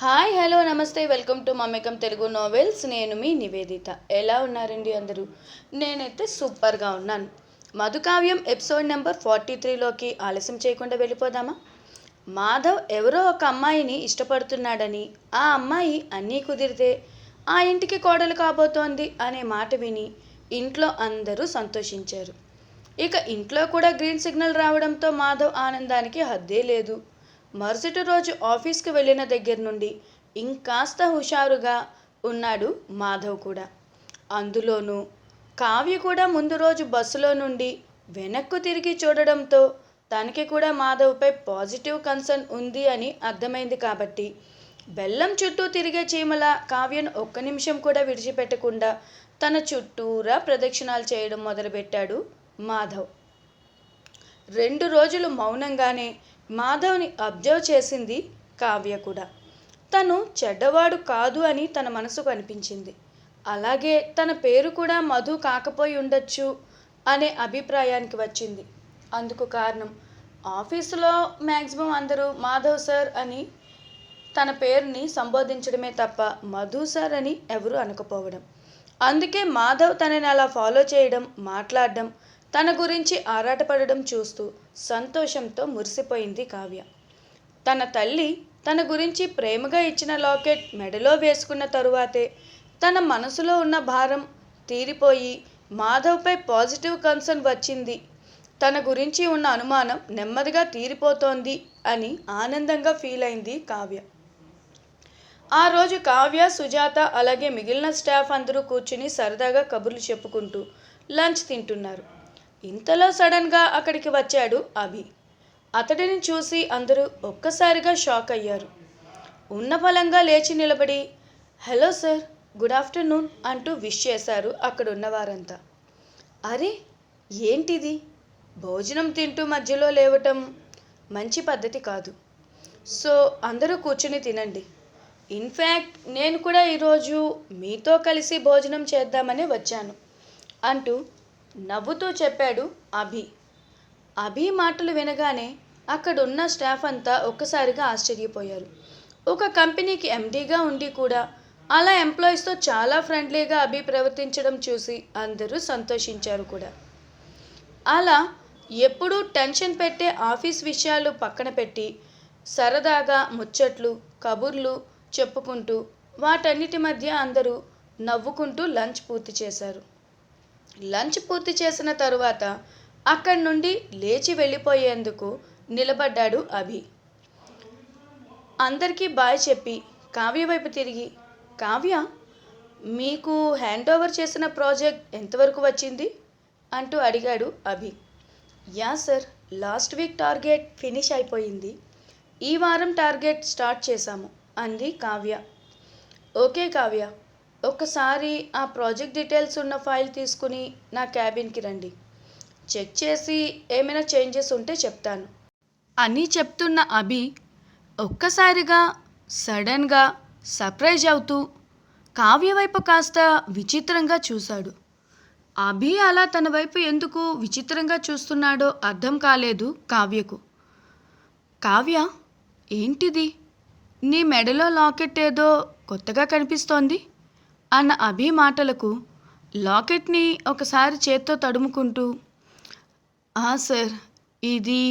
Hi hello నమస్తే welcome to Mamekam Telugu novels నేను మీ నివేదిత. ఎలా ఉన్నారండి అందరూ? నేనైతే సూపర్గా ఉన్నాను. మధుకావ్యం ఎపిసోడ్ నెంబర్ ఫార్టీ త్రీలోకి ఆలస్యం చేయకుండా వెళ్ళిపోదామా? మాధవ్ ఎవరో ఒక అమ్మాయిని ఇష్టపడుతున్నాడని ఆ అమ్మాయి అన్నీ కుదిరితే ఆ ఇంటికి కోడలు కాబోతోంది అనే మాట విని ఇంట్లో అందరూ సంతోషించారు. ఇక ఇంట్లో కూడా గ్రీన్ సిగ్నల్ రావడంతో మాధవ్ ఆనందానికి హద్దే లేదు. మరుసటి రోజు ఆఫీస్కి వెళ్ళిన దగ్గర నుండి ఇంకాస్త హుషారుగా ఉన్నాడు మాధవ్ కూడా. అందులోనూ కావ్య కూడా ముందు రోజు బస్సులో నుండి వెనక్కు తిరిగి చూడడంతో తనకి కూడా మాధవ్పై పాజిటివ్ కన్సర్న్ ఉంది అని అర్థమైంది కాబట్టి బెల్లం చుట్టూ తిరిగే చీమల కావ్యను ఒక్క నిమిషం కూడా విడిచిపెట్టకుండా తన చుట్టూరా ప్రదక్షిణాలు చేయడం మొదలుపెట్టాడు మాధవ్. రెండు రోజులు మౌనంగానే మాధవ్ని అబ్జర్వ్ చేసింది కావ్య కూడా. తను చెడ్డవాడు కాదు అని తన మనసుకు అనిపించింది. అలాగే తన పేరు కూడా మధు కాకపోయి ఉండొచ్చు అనే అభిప్రాయానికి వచ్చింది. అందుకు కారణం ఆఫీసులో మ్యాక్సిమం అందరూ మాధవ్ సార్ అని తన పేరుని సంబోధించడమే తప్ప మధు సార్ అని ఎవరు అనకపోవడం. అందుకే మాధవ్ తనని అలా ఫాలో చేయడం మాట్లాడడం తన గురించి ఆరాటపడడం చూస్తూ సంతోషంతో మురిసిపోయింది కావ్య. తన తల్లి తన గురించి ప్రేమగా ఇచ్చిన లాకెట్ మెడలో వేసుకున్న తరువాతే తన మనసులో ఉన్న భారం తీరిపోయి మాధవ్పై పాజిటివ్ కన్సర్న్ వచ్చింది. తన గురించి ఉన్న అనుమానం నెమ్మదిగా తీరిపోతోంది అని ఆనందంగా ఫీల్ అయింది కావ్య. ఆ రోజు కావ్య సుజాత అలాగే మిగిలిన స్టాఫ్ అందరూ కూర్చుని సరదాగా కబుర్లు చెప్పుకుంటూ లంచ్ తింటున్నారు. ఇంతలో సడన్గా అక్కడికి వచ్చాడు అభి. అతడిని చూసి అందరూ ఒక్కసారిగా షాక్ అయ్యారు. ఉన్న ఫలంగా లేచి నిలబడి హలో సార్ గుడ్ ఆఫ్టర్నూన్ అంటూ విష్ చేశారు అక్కడ ఉన్నవారంతా అరే ఏంటిది? భోజనం తింటూ మధ్యలో లేవటం మంచి పద్ధతి కాదు. సో అందరూ కూర్చుని తినండి. ఇన్ఫ్యాక్ట్ నేను కూడా ఈరోజు మీతో కలిసి భోజనం చేద్దామని వచ్చాను అంటూ నవ్వుతూ చెప్పాడు అభి. అభి మాటలు వినగానే అక్కడున్న స్టాఫ్ అంతా ఒక్కసారిగా ఆశ్చర్యపోయారు. ఒక కంపెనీకి ఎండీగా ఉండి కూడా అలా ఎంప్లాయీస్తో చాలా ఫ్రెండ్లీగా అభి ప్రవర్తించడం చూసి అందరూ సంతోషించారు కూడా. అలా ఎప్పుడూ టెన్షన్ పెట్టే ఆఫీస్ విషయాలు పక్కన పెట్టి సరదాగా ముచ్చట్లు కబుర్లు చెప్పుకుంటూ వాటన్నిటి మధ్య అందరూ నవ్వుకుంటూ లంచ్ పూర్తి చేశారు. లంచ్ పూర్తి చేసిన తరువాత అక్కడి నుండి లేచి వెళ్ళిపోయేందుకు నిలబడ్డాడు అభి. అందరికీ బాయ్ చెప్పి కావ్య వైపు తిరిగి కావ్య మీకు హ్యాండ్ ఓవర్ చేసిన ప్రాజెక్ట్ ఎంతవరకు వచ్చింది? అంటూ అడిగాడు Abhi. Yeah sir last week target finish అయిపోయింది. ఈ వారం టార్గెట్ స్టార్ట్ చేశాము అంది కావ్య. ఓకే కావ్య ఒక్కసారి ఆ ప్రాజెక్ట్ డీటెయిల్స్ ఉన్న ఫైల్ తీసుకుని నా క్యాబిన్కి రండి. చెక్ చేసి ఏమైనా చేంజెస్ ఉంటే చెప్తాను. అని చెప్తున్న అభి ఒక్కసారిగా సడన్గా సర్ప్రైజ్ అవుతూ కావ్య వైపు కాస్త విచిత్రంగా చూశాడు. అభి అలా తన వైపు ఎందుకు విచిత్రంగా చూస్తున్నాడో అర్థం కాలేదు కావ్యకు. కావ్య ఏంటిది? నీ మెడలో లాకెట్ ఏదో కొత్తగా కనిపిస్తోంది? అన్న అభి మాటలకు లాకెట్ని ఒకసారి చేత్తో తడుముకుంటూ "ఆ సార్ ఇది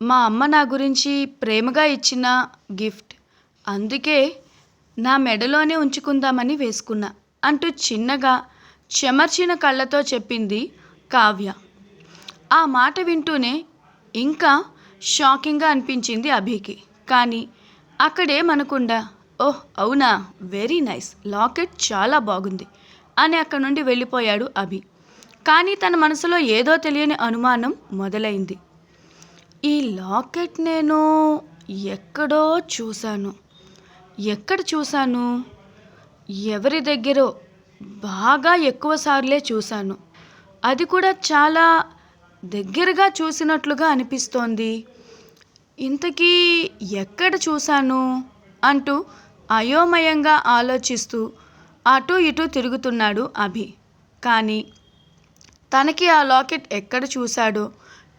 మా అమ్మ నా గురించి ప్రేమగా ఇచ్చిన గిఫ్ట్. అందుకే నా మెడలోనే ఉంచుకుందామని వేసుకున్నా అంటూ చిన్నగా చెమర్చిన కళ్ళతో చెప్పింది కావ్య. ఆ మాట వింటూనే ఇంకా షాకింగ్గా అనిపించింది అభికి. కానీ అక్కడేమనకుండా ఓహ్ అవునా? Very nice. లాకెట్ చాలా బాగుంది. అని అక్కడి నుండి వెళ్ళిపోయాడు అభి. కానీ తన మనసులో ఏదో తెలియని అనుమానం మొదలైంది. ఈ లాకెట్ నేను ఎక్కడో చూశాను. ఎక్కడ చూశాను? ఎవరి దగ్గరో? బాగా ఎక్కువసార్లే చూశాను. అది కూడా చాలా దగ్గరగా చూసినట్లుగా అనిపిస్తోంది. ఇంతకీ ఎక్కడ చూశాను? అంటూ అయోమయంగా ఆలోచిస్తూ అటు ఇటు తిరుగుతున్నాడు అభి. కానీ తనకి ఆ లాకెట్ ఎక్కడ చూశాడో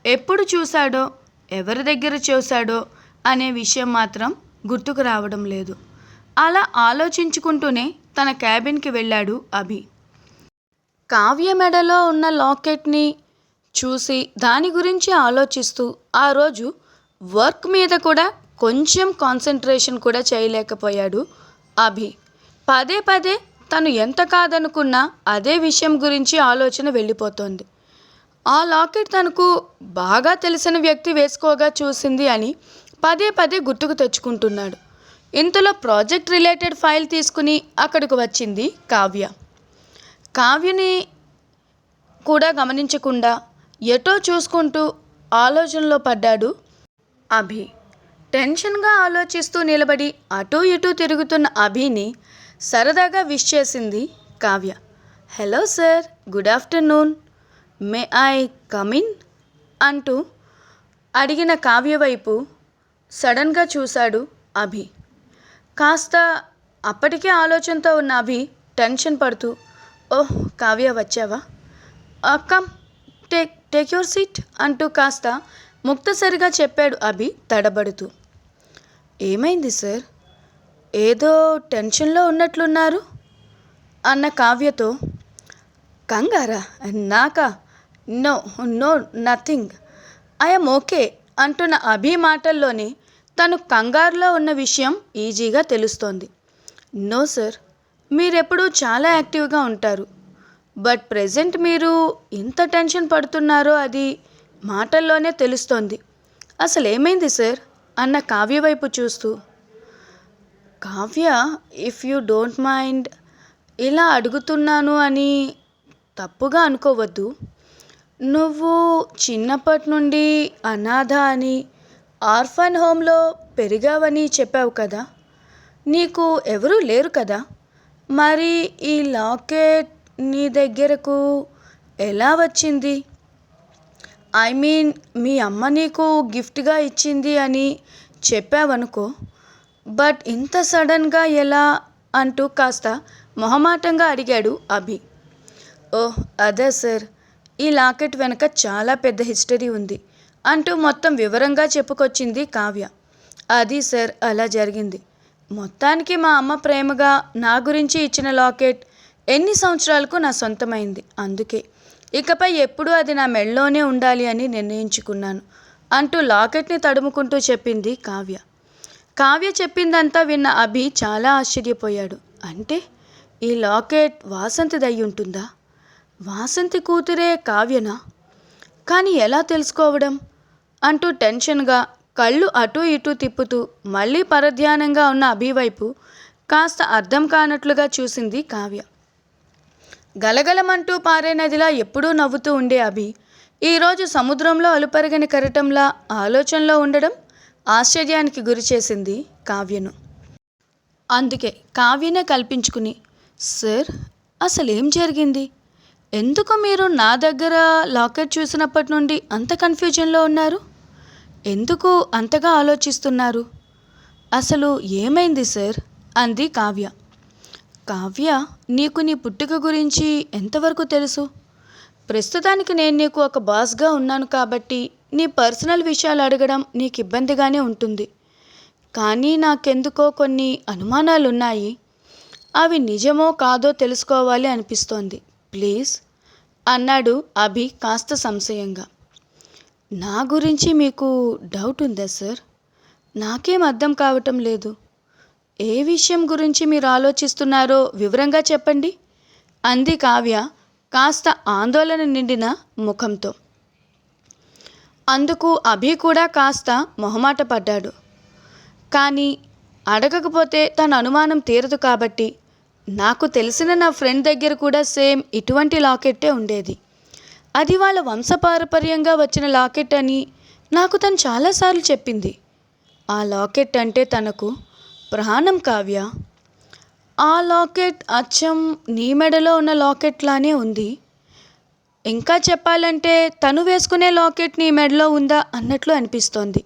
ఎప్పుడు చూశాడో ఎవరి దగ్గర చూశాడో అనే విషయం మాత్రం గుర్తుకు రావడం లేదు. అలా ఆలోచించుకుంటూనే తన క్యాబిన్కి వెళ్ళాడు అభి. కావ్య మెడలో ఉన్న లాకెట్ని చూసి దాని గురించి ఆలోచిస్తూ ఆ రోజు వర్క్ మీద కూడా కొంచెం కాన్సన్ట్రేషన్ కూడా చేయలేకపోయాడు అభి. పదే పదే తను ఎంత కాదనుకున్నా అదే విషయం గురించి ఆలోచన వెళ్ళిపోతోంది. ఆ లాకెట్ తనకు బాగా తెలిసిన వ్యక్తి వేసుకోగా చూసింది అని పదే పదే గుర్తుకు తెచ్చుకుంటున్నాడు. ఇంతలో ప్రాజెక్ట్ రిలేటెడ్ ఫైల్ తీసుకుని అక్కడికి వచ్చింది కావ్య. కావ్యని కూడా గమనించకుండా ఎటో చూసుకుంటూ ఆలోచనలో పడ్డాడు అభి. టెన్షన్గా ఆలోచిస్తూ నిలబడి అటూ ఇటూ తిరుగుతున్న అభిని సరదాగా విష్ చేసింది Kavya. Hello sir good afternoon. May I come in అంటూ అడిగిన కావ్య వైపు సడన్గా చూశాడు అభి. కాస్త అప్పటికే ఆలోచనతో ఉన్న అభి టెన్షన్ పడుతూ ఓహ్ కావ్య వచ్చావా? Come take take your seat అంటూ కాస్త ముక్తసరిగా చెప్పాడు అభి తడబడుతూ. ఏమైంది సార్? ఏదో టెన్షన్లో ఉన్నట్లున్నారు? అన్న కావ్యతో కంగారా? నాకా? No no nothing. I'm okay అంటున్న అభి మాటల్లోనే తను కంగారులో ఉన్న విషయం ఈజీగా తెలుస్తోంది. నో సార్ మీరెప్పుడూ చాలా యాక్టివ్గా ఉంటారు. బట్ ప్రజెంట్ మీరు ఇంత టెన్షన్ పడుతున్నారో అది మాటల్లోనే తెలుస్తోంది. అసలేమైంది సార్? అన్న కావ్య వైపు చూస్తూ. Kavya if you don't mind ఇలా అడుగుతున్నాను అని తప్పుగా అనుకోవద్దు. నువ్వు చిన్నప్పటి నుండి అనాథ అని ఆర్ఫన్ హోమ్లో పెరిగావని చెప్పావు కదా? నీకు ఎవరూ లేరు కదా? మరి ఈ లాకెట్ నీ దగ్గరకు ఎలా వచ్చింది? ఐ మీన్ మీ అమ్మ నీకు గిఫ్ట్గా ఇచ్చింది అని చెప్పావనుకో బట్ ఇంత సడన్గా ఎలా అంటూ కాస్త మొహమాటంగా అడిగాడు అభి. ఓహ్ అదే సార్. ఈ లాకెట్ వెనక చాలా పెద్ద హిస్టరీ ఉంది అంటూ మొత్తం వివరంగా చెప్పుకొచ్చింది కావ్య. అది సార్ అలా జరిగింది. మొత్తానికి మా అమ్మ ప్రేమగా నా గురించి ఇచ్చిన లాకెట్ ఎన్ని సంవత్సరాలకు నా సొంతమైంది. అందుకే ఇకపై ఎప్పుడూ అది నా మెళ్ళలోనే ఉండాలి అని నిర్ణయించుకున్నాను అంటూ లాకెట్ని తడుముకుంటూ చెప్పింది కావ్య. కావ్య చెప్పిందంతా విన్న అభి చాలా ఆశ్చర్యపోయాడు. అంటే ఈ లాకెట్ వాసంతిదయ్యి ఉంటుందా వాసంతి కూతురే కావ్యనా? కానీ ఎలా తెలుసుకోవడం? అంటూ టెన్షన్గా కళ్ళు అటూ ఇటూ తిప్పుతూ మళ్ళీ పరధ్యానంగా ఉన్న అభివైపు కాస్త అర్థం కానట్లుగా చూసింది కావ్య. గలగలమంటూ పారే నదిలా ఎప్పుడూ నవ్వుతూ ఉండే అభి. ఈరోజు సముద్రంలో అలుపరగని కరటంలా ఆలోచనలో ఉండడం ఆశ్చర్యానికి గురిచేసింది కావ్యను. అందుకే కావ్యనే కల్పించుకుని సార్ అసలు ఏం జరిగింది? ఎందుకు మీరు నా దగ్గర లాకెట్ చూసినప్పటి నుండి అంత కన్ఫ్యూజన్లో ఉన్నారు? ఎందుకు అంతగా ఆలోచిస్తున్నారు? అసలు ఏమైంది సార్? అంది కావ్య. కావ్య నీకు నీ పుట్టుక గురించి ఎంతవరకు తెలుసు? ప్రస్తుతానికి నేను నీకు ఒక బాస్గా ఉన్నాను కాబట్టి నీ పర్సనల్ విషయాలు అడగడం నీకు ఇబ్బందిగానే ఉంటుంది. కానీ నాకెందుకో కొన్ని అనుమానాలు ఉన్నాయి అవి నిజమో కాదో తెలుసుకోవాలి అనిపిస్తోంది. ప్లీజ్ అన్నాడు అభి కాస్త సంశయంగా. నా గురించి మీకు డౌట్ ఉందా సార్? నాకేం అర్థం కావటం లేదు. ఏ విషయం గురించి మీరు ఆలోచిస్తున్నారో వివరంగా చెప్పండి. అంది కావ్య కాస్త ఆందోళన నిండిన ముఖంతో. అందుకు అభి కూడా కాస్త మొహమాట పడ్డాడు. కానీ అడగకపోతే తన అనుమానం తీరదు కాబట్టి నాకు తెలిసిన నా ఫ్రెండ్ దగ్గర కూడా సేమ్ ఇటువంటి లాకెట్టే ఉండేది. అది వాళ్ళ వంశపారపర్యంగా వచ్చిన లాకెట్ అని నాకు తను చాలాసార్లు చెప్పింది. ఆ లాకెట్ అంటే తనకు ప్రాణం కావ్య. ఆ లాకెట్ అచ్చం నీ మెడలో ఉన్న లాకెట్లానే ఉంది. ఇంకా చెప్పాలంటే తను వేసుకునే లాకెట్ నీ మెడలో ఉందా అన్నట్లు అనిపిస్తోంది.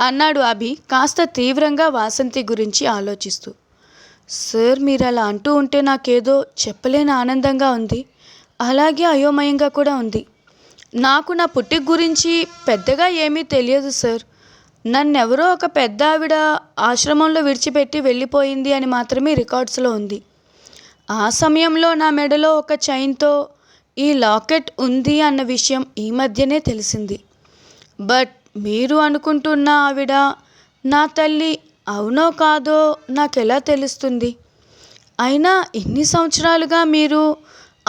అన్నాడు అభి కాస్త తీవ్రంగా వాసంతి గురించి ఆలోచిస్తూ. సార్ మీరు అలా అంటూ ఉంటే నాకేదో చెప్పలేని ఆనందంగా ఉంది. అలాగే అయోమయంగా కూడా ఉంది. నాకు నా పుట్టిక గురించి పెద్దగా ఏమీ తెలియదు సార్. నన్నెవరో ఒక పెద్ద ఆవిడ ఆశ్రమంలో విడిచిపెట్టి వెళ్ళిపోయింది అని మాత్రమే రికార్డ్స్లో ఉంది. ఆ సమయంలో నా మెడలో ఒక చైన్తో ఈ లాకెట్ ఉంది అన్న విషయం ఈ మధ్యనే తెలిసింది. బట్ మీరు అనుకుంటున్న ఆవిడ నా తల్లి అవునో కాదో నాకెలా తెలుస్తుంది? అయినా ఇన్ని సంవత్సరాలుగా మీరు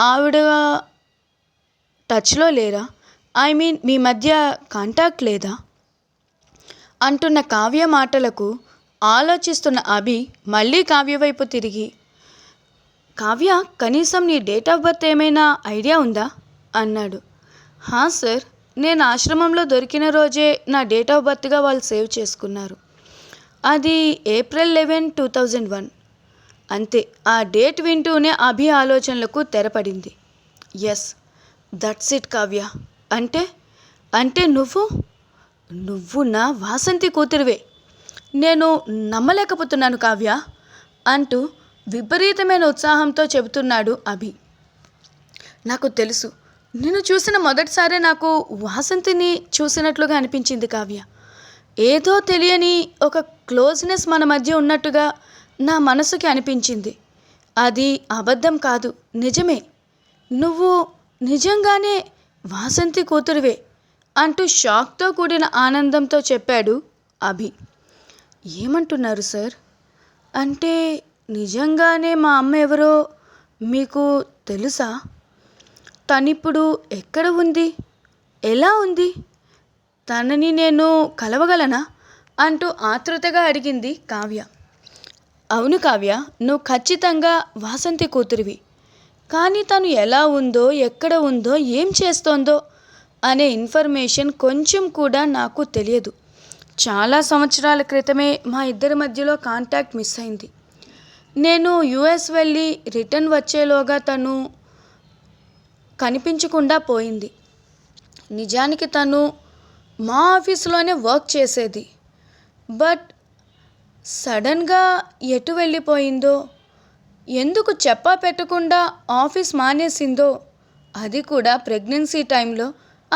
ఆవిడ టచ్లో లేరా? ఐ మీన్ మీ మధ్య కాంటాక్ట్ లేదా? అంటున్న కావ్య మాటలకు ఆలోచిస్తున్న అభి మళ్ళీ కావ్య వైపు తిరిగి కావ్య కనీసం నీ డేట్ ఆఫ్ బర్త్ ఏమైనా ఐడియా ఉందా? అన్నాడు. హా సార్ నేను ఆశ్రమంలో దొరికిన రోజే నా డేట్ ఆఫ్ బర్త్గా వాళ్ళు సేవ్ చేసుకున్నారు. అది April eleven two thousand one అంతే. ఆ డేట్ వింటూనే అభి ఆలోచనలకు తెరపడింది. Yes that's it Kavya. అంటే? అంటే నువ్వు? నువ్వు నా వాసంతి కూతురివే. నేను నమ్మలేకపోతున్నాను కావ్య అంటూ విపరీతమైన ఉత్సాహంతో చెబుతున్నాడు అభి. నాకు తెలుసు నిన్ను చూసిన మొదటిసారే నాకు వాసంతిని చూసినట్లుగా అనిపించింది కావ్య. ఏదో తెలియని ఒక క్లోజ్నెస్ మన మధ్య ఉన్నట్టుగా నా మనసుకి అనిపించింది. అది అబద్ధం కాదు నిజమే. నువ్వు నిజంగానే వాసంతి కూతురువే. అంటూ షాక్తో కూడిన ఆనందంతో చెప్పాడు అభి. ఏమంటున్నారు సార్? అంటే నిజంగానే మా అమ్మ ఎవరో మీకు తెలుసా? తనిప్పుడు ఎక్కడ ఉంది? ఎలా ఉంది? తనని నేను కలవగలనా? అంటూ ఆతృతగా అడిగింది కావ్య. అవును కావ్య నువ్వు ఖచ్చితంగా వాసంతి కూతురివి. కానీ తను ఎలా ఉందో ఎక్కడ ఉందో ఏం చేస్తోందో అనే ఇన్ఫర్మేషన్ కొంచెం కూడా నాకు తెలియదు. చాలా సంవత్సరాల క్రితమే మా ఇద్దరి మధ్యలో కాంటాక్ట్ మిస్ అయింది. నేను యుఎస్ వెళ్ళి రిటర్న్ వచ్చేలోగా తను కనిపించకుండా పోయింది. నిజానికి తను మా ఆఫీస్లోనే వర్క్ చేసేది. బట్ సడన్గా ఎటు వెళ్ళిపోయిందో ఎందుకు చెప్పా పెట్టకుండా ఆఫీస్ మానేసిందో అది కూడా ప్రెగ్నెన్సీ టైంలో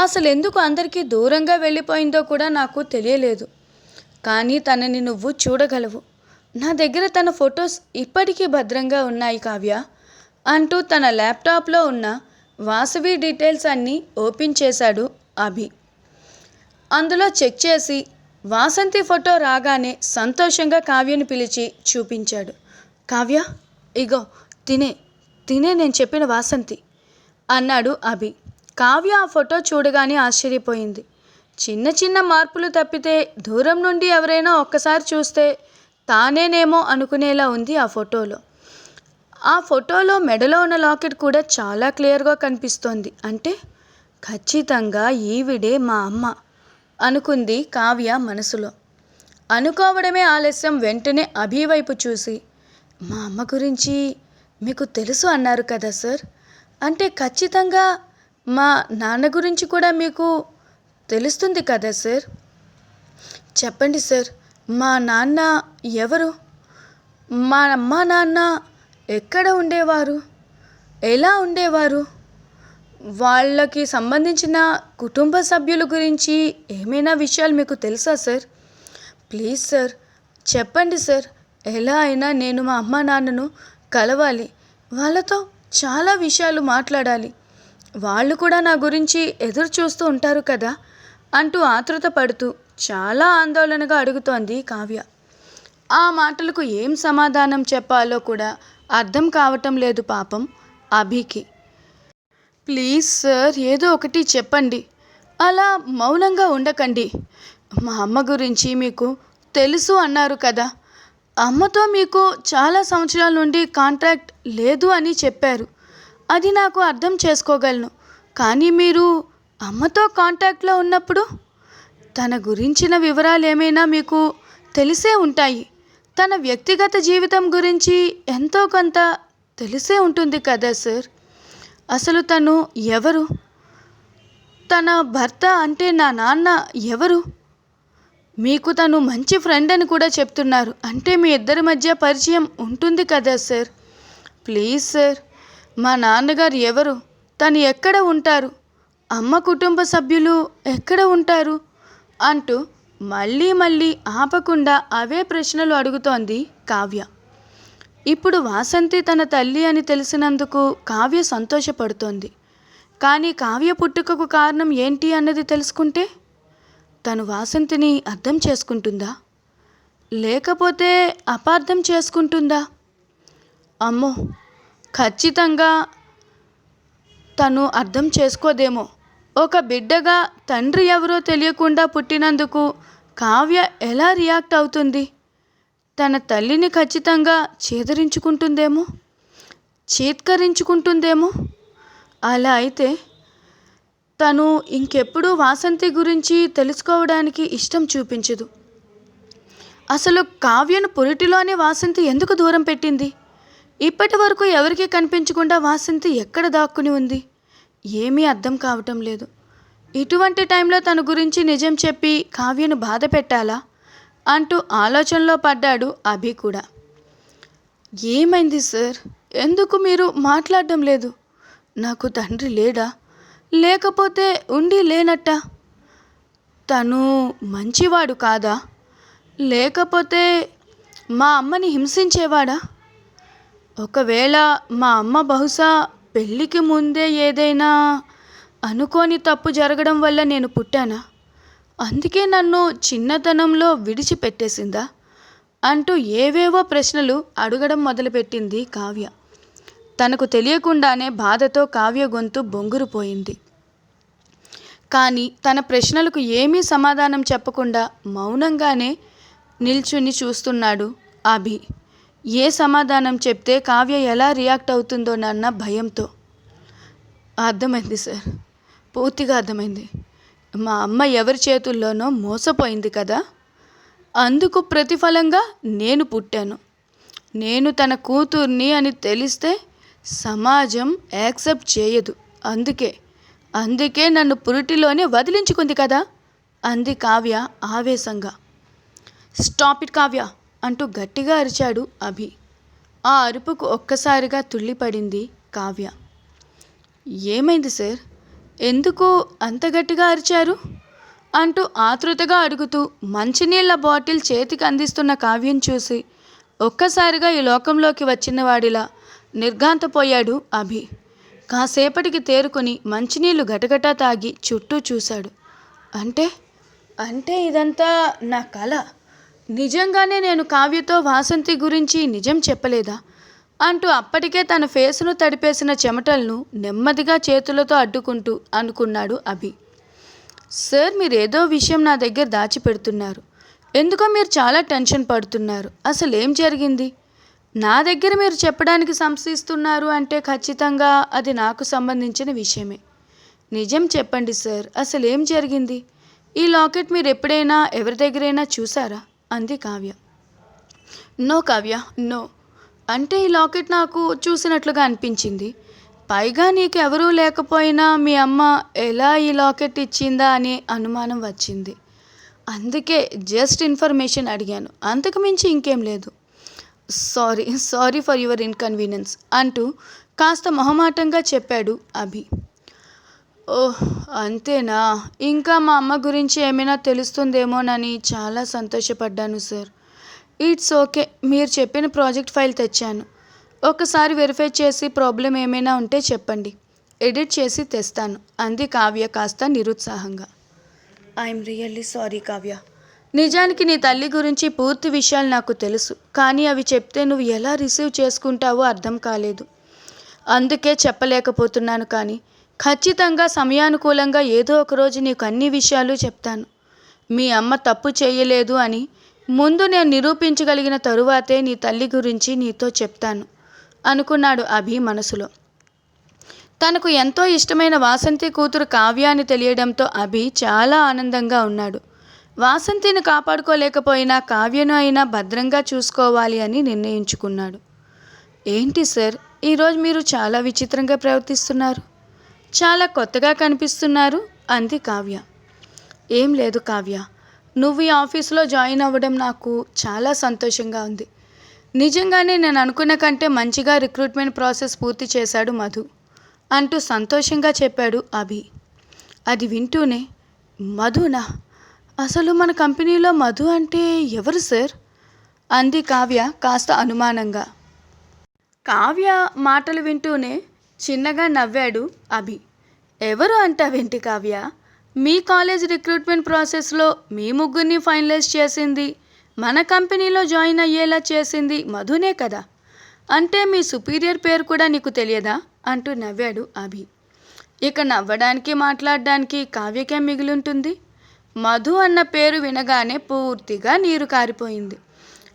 అసలు ఎందుకు అందరికీ దూరంగా వెళ్ళిపోయిందో కూడా నాకు తెలియలేదు. కానీ తనని నువ్వు చూడగలవు. నా దగ్గర తన ఫొటోస్ ఇప్పటికీ భద్రంగా ఉన్నాయి కావ్య అంటూ తన ల్యాప్టాప్లో ఉన్న వాసవి డీటెయిల్స్ అన్నీ ఓపెన్ చేశాడు అభి. అందులో చెక్ చేసి వాసంతి ఫోటో రాగానే సంతోషంగా కావ్యని పిలిచి చూపించాడు. కావ్య ఇగో తినే తినే నేను చెప్పిన వాసంతి అన్నాడు అభి. కావ్య ఆ ఫోటో చూడగానే ఆశ్చర్యపోయింది. చిన్న చిన్న మార్పులు తప్పితే దూరం నుండి ఎవరైనా ఒక్కసారి చూస్తే తానేనేమో అనుకునేలా ఉంది ఆ ఫోటోలో. ఆ ఫోటోలో మెడలో ఉన్న లాకెట్ కూడా చాలా క్లియర్గా కనిపిస్తోంది. అంటే ఖచ్చితంగా ఈవిడే మా అమ్మ అనుకుంది కావ్య మనసులో. అనుకోవడమే ఆలస్యం వెంటనే అభివైపు చూసి మా అమ్మ గురించి మీకు తెలుసు అన్నారు కదా సార్. అంటే ఖచ్చితంగా మా నాన్న గురించి కూడా మీకు తెలుస్తుంది కదా సార్? చెప్పండి సార్. మా నాన్న ఎవరు? మా అమ్మ నాన్న ఎక్కడ ఉండేవారు? ఎలా ఉండేవారు? వాళ్ళకి సంబంధించిన కుటుంబ సభ్యుల గురించి ఏమైనా విషయాలు మీకు తెలుసా సార్? Please sir. చెప్పండి సార్. ఎలా అయినా నేను మా అమ్మ నాన్నను కలవాలి. వాళ్ళతో చాలా విషయాలు మాట్లాడాలి. వాళ్ళు కూడా నా గురించి ఎదురు చూస్తూ ఉంటారు కదా అంటూ ఆతృత పడుతూ చాలా ఆందోళనగా అడుగుతోంది కావ్య. ఆ మాటలకు ఏం సమాధానం చెప్పాలో కూడా అర్థం కావటం లేదు పాపం అభికి. ప్లీజ్ సార్ ఏదో ఒకటి చెప్పండి. అలా మౌనంగా ఉండకండి. మా అమ్మ గురించి మీకు తెలుసు అన్నారు కదా. అమ్మతో మీకు చాలా సంవత్సరాల నుండి కాంట్రాక్ట్ లేదు అని చెప్పారు. అది నాకు అర్థం చేసుకోగలను. కానీ మీరు అమ్మతో కాంటాక్ట్లో ఉన్నప్పుడు తన గురించిన వివరాలు ఏమైనా మీకు తెలిసే ఉంటాయి. తన వ్యక్తిగత జీవితం గురించి ఎంతో కొంత తెలిసే ఉంటుంది కదా సార్? అసలు తను ఎవరు? తన భర్త అంటే నా నాన్న ఎవరు? మీకు తను మంచి ఫ్రెండ్ అని కూడా చెప్తున్నారు. అంటే మీ ఇద్దరి మధ్య పరిచయం ఉంటుంది కదా సార్? Please sir. మా నాన్నగారు ఎవరు? తను ఎక్కడ ఉంటారు? అమ్మ కుటుంబ సభ్యులు ఎక్కడ ఉంటారు? అంటూ మళ్ళీ మళ్ళీ ఆపకుండా అవే ప్రశ్నలు అడుగుతోంది కావ్య. ఇప్పుడు వాసంతి తన తల్లి అని తెలిసినందుకు కావ్య సంతోషపడుతోంది. కానీ కావ్య పుట్టుకకు కారణం ఏంటి అన్నది తెలుసుకుంటే తను వాసంతిని అర్థం చేసుకుంటుందా? లేకపోతే అపార్థం చేసుకుంటుందా? అమ్మో ఖచ్చితంగా తను అర్థం చేసుకోదేమో. ఒక బిడ్డగా తండ్రి ఎవరో తెలియకుండా పుట్టినందుకు కావ్య ఎలా రియాక్ట్ అవుతుంది? తన తల్లిని ఖచ్చితంగా చేదరించుకుంటుందేమో? చీత్కరించుకుంటుందేమో? అలా అయితే తను ఇంకెప్పుడూ వాసంతి గురించి తెలుసుకోవడానికి ఇష్టం చూపించదు. అసలు కావ్యను పురిటిలోనే వాసంతి ఎందుకు దూరం పెట్టింది? ఇప్పటి వరకు ఎవరికీ కనిపించకుండా వాసంతి ఎక్కడ దాక్కుని ఉంది? ఏమీ అర్థం కావటం లేదు. ఇటువంటి టైంలో తన గురించి నిజం చెప్పి కావ్యను బాధ పెట్టాలా? అంటూ ఆలోచనలో పడ్డాడు అభి కూడా. ఏమైంది సార్? ఎందుకు మీరు మాట్లాడడం లేదు? నాకు తండ్రి లేడా? లేకపోతే ఉండి లేనట్టా? తను మంచివాడు కాదా? లేకపోతే మా అమ్మని హింసించేవాడా? ఒకవేళ మా అమ్మ బహుశా పెళ్ళికి ముందే ఏదైనా అనుకోని తప్పు జరగడం వల్ల నేను పుట్టానా? అందుకే నన్ను చిన్నతనంలో విడిచిపెట్టేసిందా? అంటూ ఏవేవో ప్రశ్నలు అడగడం మొదలుపెట్టింది కావ్య. తనకు తెలియకుండానే బాధతో కావ్య గొంతు బొంగురుపోయింది. కానీ తన ప్రశ్నలకు ఏమీ సమాధానం చెప్పకుండా మౌనంగానే నిల్చుని చూస్తున్నాడు అభి. ఏ సమాధానం చెప్తే కావ్య ఎలా రియాక్ట్ అవుతుందో నాన్న భయంతో. అర్థమైంది సార్. పూర్తిగా అర్థమైంది. మా అమ్మ ఎవరి చేతుల్లోనో మోసపోయింది కదా. అందుకు ప్రతిఫలంగా నేను పుట్టాను. నేను తన కూతుర్ని అని తెలిస్తే సమాజం యాక్సెప్ట్ చేయదు. అందుకే అందుకే నన్ను పురిటిలోనే వదిలించుకుంది కదా. అంది కావ్య ఆవేశంగా. Stop it Kavya. అంటూ గట్టిగా అరిచాడు అభి. ఆ అరుపుకు ఒక్కసారిగా తుళ్ళిపడింది కావ్య. ఏమైంది సార్? ఎందుకు అంత గట్టిగా అరిచారు? అంటూ ఆతృతగా అడుగుతూ మంచినీళ్ళ బాటిల్ చేతికి అందిస్తున్న కావ్యం చూసి ఒక్కసారిగా ఈ లోకంలోకి వచ్చిన వాడిలా నిర్ఘాంతపోయాడు అభి. కాసేపటికి తేరుకొని మంచినీళ్ళు గటగటా తాగి చుట్టూ చూశాడు. అంటే? అంటే ఇదంతా నా కళ నిజంగానే నేను కావ్యతో వాసంతి గురించి నిజం చెప్పలేదా? అంటూ అప్పటికే తన ఫేసును తడిపేసిన చెమటలను నెమ్మదిగా చేతులతో అడ్డుకుంటూ అనుకున్నాడు అభి. సార్ మీరు ఏదో విషయం నా దగ్గర దాచిపెడుతున్నారు. ఎందుకో మీరు చాలా టెన్షన్ పడుతున్నారు. అసలు ఏం జరిగింది? నా దగ్గర మీరు చెప్పడానికి సంశయిస్తున్నారు అంటే ఖచ్చితంగా అది నాకు సంబంధించిన విషయమే. నిజం చెప్పండి సార్ అసలు ఏం జరిగింది? ఈ లాకెట్ మీరు ఎప్పుడైనా ఎవరి దగ్గరైనా చూసారా? అంది కావ్య. No Kavya no. అంటే ఈ లాకెట్ నాకు చూసినట్లుగా అనిపించింది. పైగా నీకు ఎవరూ లేకపోయినా మీ అమ్మ ఎలా ఈ లాకెట్ ఇచ్చిందా అనే అనుమానం వచ్చింది. అందుకే జస్ట్ ఇన్ఫర్మేషన్ అడిగాను. అంతకు మించి ఇంకేం లేదు. Sorry sorry for your inconvenience అంటూ కాస్త మొహమాటంగా చెప్పాడు అభి. ఓహ్ అంతేనా? ఇంకా మా అమ్మ గురించి ఏమైనా తెలుస్తుందేమోనని చాలా సంతోషపడ్డాను సార్. ఇట్స్ ఓకే మీరు చెప్పిన ప్రాజెక్ట్ ఫైల్ తెచ్చాను. ఒకసారి వెరిఫై చేసి ప్రాబ్లం ఏమైనా ఉంటే చెప్పండి. ఎడిట్ చేసి తెస్తాను. అంది కావ్య కాస్త నిరుత్సాహంగా. I'm really sorry Kavya. నిజానికి నీ తల్లి గురించి పూర్తి విషయాలు నాకు తెలుసు కానీ అవి చెప్తే నువ్వు ఎలా రిసీవ్ చేసుకుంటావో అర్థం కాలేదు. అందుకే చెప్పలేకపోతున్నాను కానీ ఖచ్చితంగా సమయానుకూలంగా ఏదో ఒక రోజు నీకు అన్ని విషయాలు చెప్తాను. మీ అమ్మ తప్పు చేయలేదు అని ముందు నేను నిరూపించగలిగిన తరువాతే నీ తల్లి గురించి నీతో చెప్తాను అనుకున్నాడు అభి మనసులో. తనకు ఎంతో ఇష్టమైన వాసంతి కూతురు కావ్య అని తెలియడంతో అభి చాలా ఆనందంగా ఉన్నాడు. వాసంతిని కాపాడుకోలేకపోయినా కావ్యను అయినా భద్రంగా చూసుకోవాలి అని నిర్ణయించుకున్నాడు. ఏంటి సార్ ఈరోజు మీరు చాలా విచిత్రంగా ప్రవర్తిస్తున్నారు. చాలా కొత్తగా కనిపిస్తున్నారు అంది కావ్య. ఏం లేదు కావ్య. నువ్వు ఈ ఆఫీస్లో జాయిన్ అవ్వడం నాకు చాలా సంతోషంగా ఉంది. నిజంగానే నేను అనుకున్న కంటే మంచిగా రిక్రూట్మెంట్ ప్రాసెస్ పూర్తి చేశాడు మధు అంటూ సంతోషంగా చెప్పాడు అభి. అది వింటూనే మధునా? అసలు మన కంపెనీలో మధు అంటే ఎవరు సార్? అంది కావ్య కాస్త అనుమానంగా. కావ్య మాటలు వింటూనే చిన్నగా నవ్వాడు అభి. ఎవరు అంటావేంటి కావ్య? మీ కాలేజ్ రిక్రూట్మెంట్ ప్రాసెస్లో మీ ముగ్గురిని ఫైనలైజ్ చేసింది మన కంపెనీలో జాయిన్ అయ్యేలా చేసింది మధునే కదా? అంటే మీ సుపీరియర్ పేరు కూడా నీకు తెలియదా? అంటూ నవ్వాడు అభి. ఇక నవ్వడానికి మాట్లాడడానికి కావ్యకే మిగిలింటుంది. మధు అన్న పేరు వినగానే పూర్తిగా నీరు కారిపోయింది.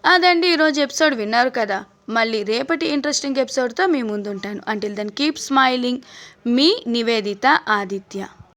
అదండి ఈరోజు ఎపిసోడ్ విన్నారు కదా. మళ్ళీ రేపటి ఇంట్రెస్టింగ్ ఎపిసోడ్తో మీ ముందుంటాను. అంటిల్ దెన్ కీప్ స్మైలింగ్ మీ నివేదిత ఆదిత్య.